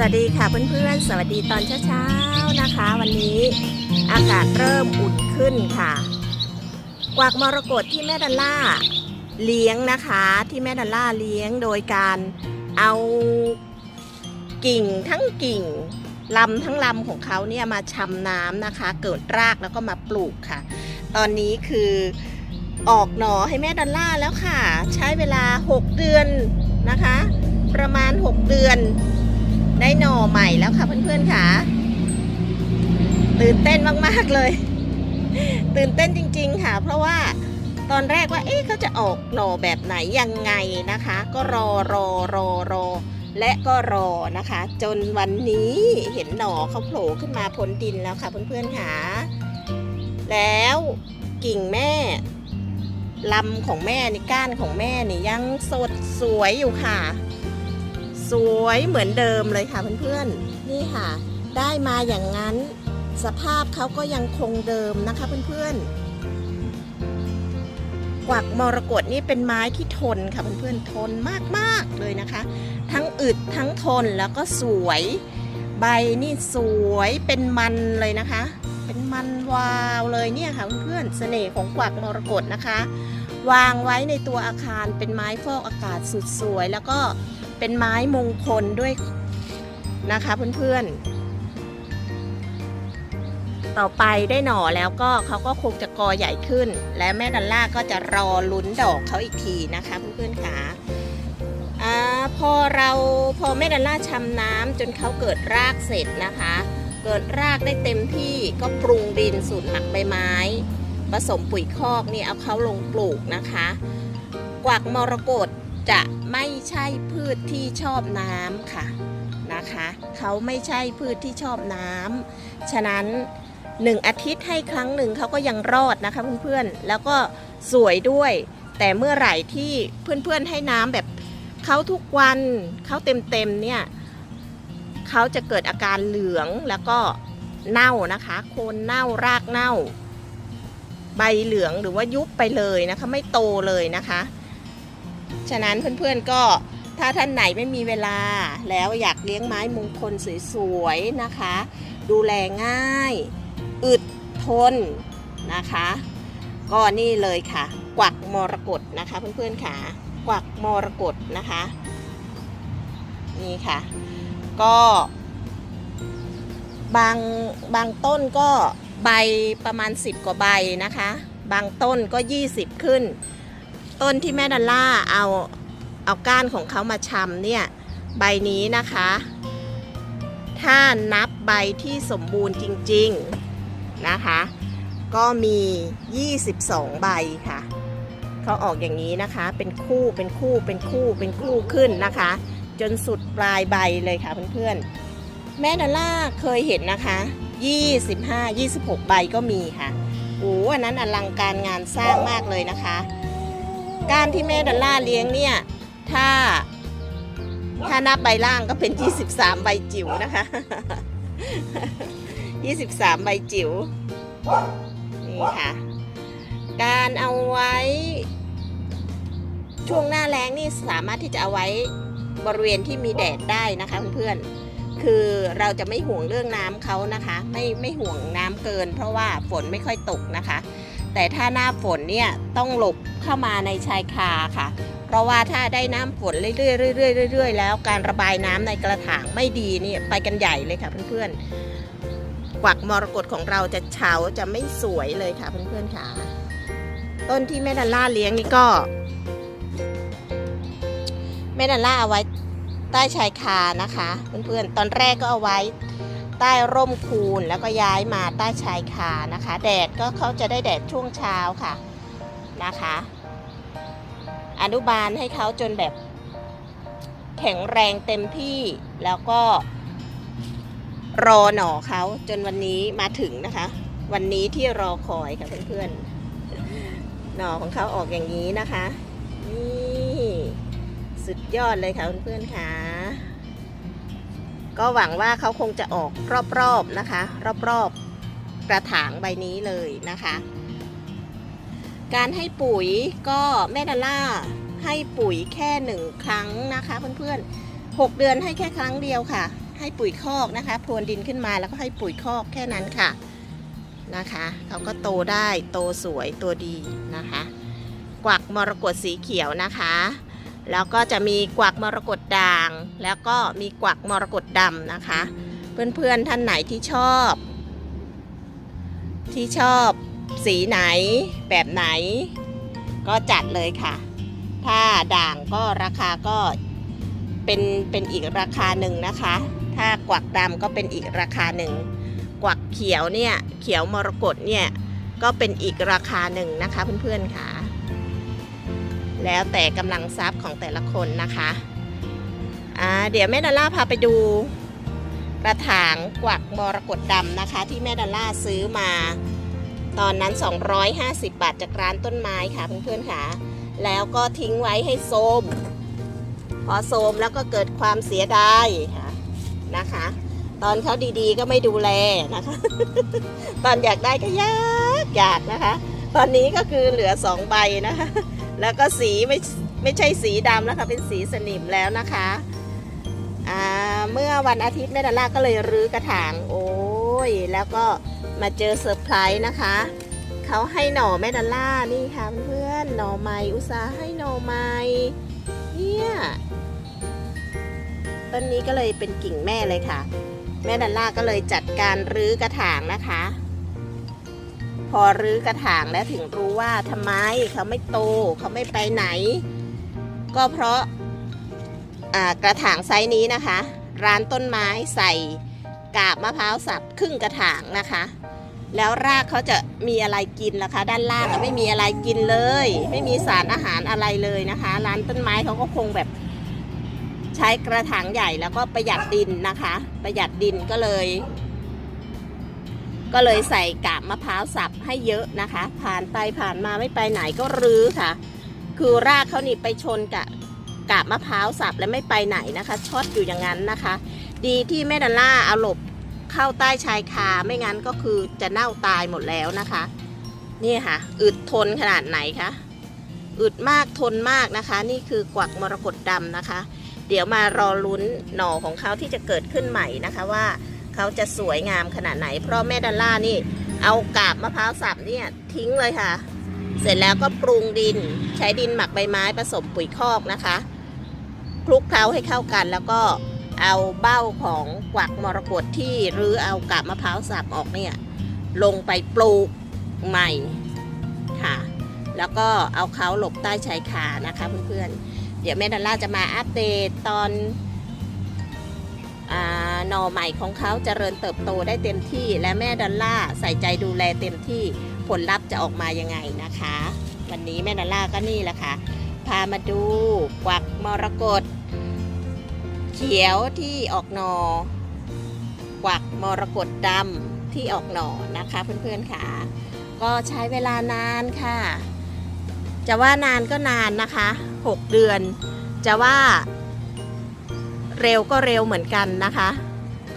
วัสดีค่ะเพื่อนๆ สวัสดีตอนเช้าๆนะคะ วันนี้อากาศเริ่มอุ่นขึ้นค่ะ กวากมรกตที่แม่ดัลล่าเลี้ยงนะคะที่แม่ดัลล่าเลี้ยงโดยการเอากิ่งทั้งกิ่งลำทั้งลำของเขาเนี่ยมาชำน้ำนะคะ เกิดรากแล้วก็มาปลูกค่ะ ตอนนี้คือออกหน่อให้แม่ดัลล่าแล้วค่ะ ใช้เวลา 6 เดือนนะคะ ประมาณ 6 เดือน ได้หน่อใหม่แล้วค่ะเพื่อนๆค่ะ ตื่นเต้นมากๆเลย ตื่นเต้นจริง ๆ ค่ะ เพราะว่าตอนแรกว่าเอ๊ะเขาจะออกหน่อแบบไหนยังไงนะคะ ก็รอรอรอรอและก็รอนะคะ จนวันนี้เห็นหน่อเขาโผล่ขึ้นมาพ้นดินแล้วค่ะเพื่อนๆค่ะแล้วกิ่งแม่ลำของแม่นี่ก้านของแม่นี่ยังสดสวยอยู่ค่ะ สวยเหมือนเดิมเลยค่ะเพื่อนๆ นี่ค่ะ ได้มาอย่างนั้น สภาพเขาก็ยังคงเดิมนะคะเพื่อนๆ กวักมรกตนี่เป็นไม้ที่ทนค่ะเพื่อนๆ ทนมากๆเลยนะคะ ทั้งอึดทั้งทนแล้วก็สวย ใบนี่สวยเป็นมันเลยนะคะ เป็นมันวาวเลยเนี่ยค่ะเพื่อนๆ เสน่ห์ของกวักมรกตนะคะ วางไว้ในตัวอาคารเป็นไม้ฟอกอากาศสุดสวยแล้วก็ เป็นไม้มงคลด้วยนะคะเพื่อนๆ ต่อไปได้หน่อแล้วก็เขาก็คงจะกอใหญ่ขึ้น และแม่ดัลล่าก็จะรอลุ้นดอกเขาอีกทีนะคะเพื่อนๆค่ะอ่าพอเราพอแม่ดัลล่าชำน้ำจนเขาเกิดรากเสร็จนะคะ เกิดรากได้เต็มที่ก็ปรุงดินสูตรหมักใบไม้ผสมปุ๋ยคอกนี่เอาเขาลงปลูกนะคะ กวักมรกตจะ ไม่ใช่พืชที่ชอบน้ำค่ะนะคะ เขาไม่ใช่พืชที่ชอบน้ำฉะนั้นหนึ่งอาทิตย์ให้ครั้งหนึ่งเขาก็ยังรอดนะคะเพื่อนๆ แล้วก็สวยด้วย แต่เมื่อไหร่ที่เพื่อนๆให้น้ำแบบเขาทุกวันเขาเต็มๆเนี่ยเขาจะเกิดอาการเหลืองแล้วก็เน่านะคะ โคนเน่ารากเน่า ใบเหลืองหรือว่ายุบไปเลยนะคะ ไม่โตเลยนะคะ ฉะนั้นเพื่อนๆก็ถ้าท่านไหนไม่มีเวลา แล้วอยากเลี้ยงไม้มงคลสวยๆนะคะ ดูแลง่าย อึดทนนะคะ ก็นี่เลยค่ะ กวักมรกตนะคะเพื่อนๆค่ะ กวักมรกตนะคะ นี่ค่ะ ก็บางบางต้นก็ใบประมาณ 10 กว่าใบนะคะ บางต้นก็ 20 ขึ้น ต้นที่แม่ดัลล่าเอาเอาก้านของเขามาชำเนี่ยใบนี้นะคะ ถ้านับใบที่สมบูรณ์จริงๆนะคะ ก็มี 22 ใบค่ะ เขาออกอย่างนี้นะคะ เป็นคู่เป็นคู่เป็นคู่เป็นคู่ขึ้นนะคะ จนสุดปลายใบเลยค่ะเพื่อนๆ แม่ดัลล่าเคยเห็นนะคะ 25 26 ใบก็มีค่ะโอ้อันนั้นอลังการงานสร้างมากเลยนะคะ การที่แม่ดอลล่าเลี้ยงเนี่ยถ้า ถ้านับใบล่างก็เป็น 23 ใบจิ๋วนะคะ 23 ใบจิ๋วนี่ค่ะ การเอาไว้ ช่วงหน้าแล้งนี่สามารถที่จะเอาไว้บริเวณที่มีแดดได้นะคะเพื่อนๆ คือเราจะไม่ห่วงเรื่องน้ำเขานะคะ ไม่ไม่ห่วงน้ำเกิน เพราะว่าฝนไม่ค่อยตกนะคะ แต่ถ้าหน้าฝนเนี่ยต้องหลบเข้ามาในชายคาค่ะ เพราะว่าถ้าได้น้ำฝนเรื่อยๆเรื่อยๆเรื่อยๆแล้วการระบายน้ำในกระถางไม่ดีนี่ไปกันใหญ่เลยค่ะเพื่อนๆกวักมรกตของเราจะเฉาจะไม่สวยเลยค่ะเพื่อนๆค่ะ ต้นที่แม่ดัลล่าเลี้ยงนี่ก็แม่ดัลล่าเอาไว้ใต้ชายคานะคะ เพื่อนๆตอนแรกก็เอาไว้ ใต้ร่มคูนแล้วก็ย้ายมาใต้ชายคานะคะ แดดก็เขาจะได้แดดช่วงเช้าค่ะนะคะ อนุบาลให้เขาจนแบบแข็งแรงเต็มที่แล้วก็รอหน่อเขาจนวันนี้มาถึงนะคะ วันนี้ที่รอคอยค่ะเพื่อนๆหน่อของเขาออกอย่างนี้นะคะ นี่ สุดยอดเลยค่ะเพื่อนๆค่ะ ก็หวังว่าเขาคงจะออกรอบๆนะคะ รอบๆกระถางใบนี้เลยนะคะ การให้ปุ๋ยก็แม่ดอลล่าให้ปุ๋ยแค่หนึ่งครั้งนะคะเพื่อนๆหกเดือนให้แค่ครั้งเดียวค่ะ ให้ปุ๋ยคอกนะคะพรวนดินขึ้นมาแล้วก็ให้ปุ๋ยคอกแค่นั้นค่ะนะคะเขาก็โตได้โตสวยตัวดีนะคะ กวักมรกตสีเขียวนะคะ แล้วก็จะมีกวักมรกตด่าง แล้วก็มีกวักมรกตดำนะคะ เพื่อนๆท่านไหนที่ชอบ ที่ชอบสีไหนแบบไหน ก็จัดเลยค่ะ ถ้าด่างก็ราคาก็เป็นเป็นอีกราคาหนึ่งนะคะ ถ้ากวักดำก็เป็นอีกราคาหนึ่ง กวักเขียวเนี่ยเขียวมรกตเนี่ยก็เป็นอีกราคาหนึ่งนะคะเพื่อนๆค่ะ แล้วแต่กำลังทรัพย์ของแต่ละคนนะคะอ่าเดี๋ยวแม่ดอลล่าพาไปดูกระถางกวักมรกตดำนะคะ ที่แม่ดอลล่าซื้อมา ตอนนั้น 250 บาทจากร้านต้นไม้ค่ะเพื่อนๆค่ะ แล้วก็ทิ้งไว้ให้โทมพอโทมแล้วก็เกิดความเสียดายค่ะนะคะ ตอนเขาดีๆก็ไม่ดูแลนะคะ ตอนอยากได้ก็ยากอยากนะคะ ตอนนี้ก็คือเหลือสองใบนะคะ แล้วก็สีไม่ไม่ใช่สีดำนะคะเป็นสีสนิมแล้วนะคะอ่าเมื่อวันอาทิตย์แม่ดาล่าก็เลยรื้อกระถางโอ้ยแล้วก็มาเจอเซอร์ไพรส์นะคะเขาให้หน่อแม่ดาล่านี่ค่ะเพื่อนหน่อไม้อุตสาให้หน่อไม้เนี่ยต้นนี้ก็เลยเป็นกิ่งแม่เลยค่ะ แม่ดัลล่าก็เลยจัดการรื้อกระถางนะคะ พอรื้อกระถางแล้วถึงรู้ว่าทำไมเขาไม่โตเขาไม่ไปไหน ก็เพราะกระถางไซส์นี้นะคะ ร้านต้นไม้ใส่กาบมะพร้าวสับครึ่งกระถางนะคะ แล้วรากเขาจะมีอะไรกินล่ะคะ ด้านล่างอะไม่มีอะไรกินเลย ไม่มีสารอาหารอะไรเลยนะคะ ร้านต้นไม้เขาก็คงแบบใช้กระถางใหญ่แล้วก็ประหยัดดินนะคะ ประหยัดดินก็เลย ก็เลยใส่กาบมะพร้าวสับให้เยอะนะคะ ผ่านไปผ่านมาไม่ไปไหนก็รื้อค่ะ คือรากเขานี่ไปชนกับกาบมะพร้าวสับและไม่ไปไหนนะคะช็อตอยู่อย่างนั้นนะคะ ดีที่แม่ดัลล่าเอาหลบเข้าใต้ชายคาไม่งั้นก็คือจะเน่าตายหมดแล้วนะคะ นี่ค่ะ อึดทนขนาดไหนคะอึดมากทนมากนะคะ นี่คือกวักมรกตดำนะคะ เดี๋ยวมารอลุ้นหน่อของเขาที่จะเกิดขึ้นใหม่นะคะว่า เขาจะสวยงามขนาดไหน เพราะแม่ดัลล่านี่ เอากาบมะพร้าวสับเนี่ยทิ้งเลยค่ะ เสร็จแล้วก็ปรุงดิน ใช้ดินหมักใบไม้ผสมปุ๋ยคอกนะคะ คลุกเคล้าให้เข้ากันแล้วก็เอาเบ้าของกวักมรกตที่หรือเอากาบมะพร้าวสับออกเนี่ยลงไปปลูกใหม่ค่ะ แล้วก็เอาเขาหลบใต้ชายคานะคะเพื่อนๆ เดี๋ยวแม่ดัลล่าจะมาอัปเดตตอนอ่า หน่อใหม่ของเขาเจริญเติบโตได้เต็มที่ และแม่ดัลล่าใส่ใจดูแลเต็มที่ผลลัพธ์จะออกมายังไงนะคะ วันนี้แม่ดัลล่าก็นี่แหละค่ะ พามาดูกวักมรกตเขียวที่ออกหนอกวักมรกตดำที่ออกหนอนะคะ เพื่อนๆค่ะ ก็ใช้เวลานานค่ะ จะว่านานก็นานนะคะ 6 เดือน จะว่าเร็วก็เร็วเหมือนกันนะคะ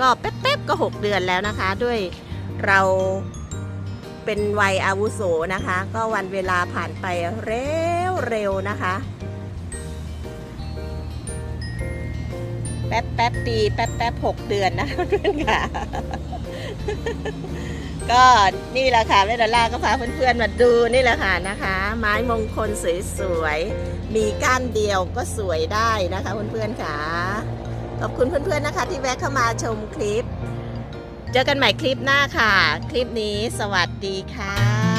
ก็แป๊บๆก็ 6 เดือนแล้วนะคะ ด้วยเราเป็นวัยอาวุโสนะคะ ก็วันเวลาผ่านไปเร็วเร็วนะคะ แป๊บแป๊บปีแป๊บแป๊บหกเดือนนะเพื่อนค่ะ ก็นี่แหละค่ะแม่ดอลล่าก็พาเพื่อนๆมาดูนี่แหละค่ะนะคะ ไม้มงคลสวยๆ มีก้านเดียวก็สวยได้นะคะเพื่อนๆค่ะ ขอบคุณเพื่อนๆนะคะ ที่แวะเข้ามาชมคลิป เจอกันใหม่คลิปหน้าค่ะ คลิปนี้สวัสดีค่ะ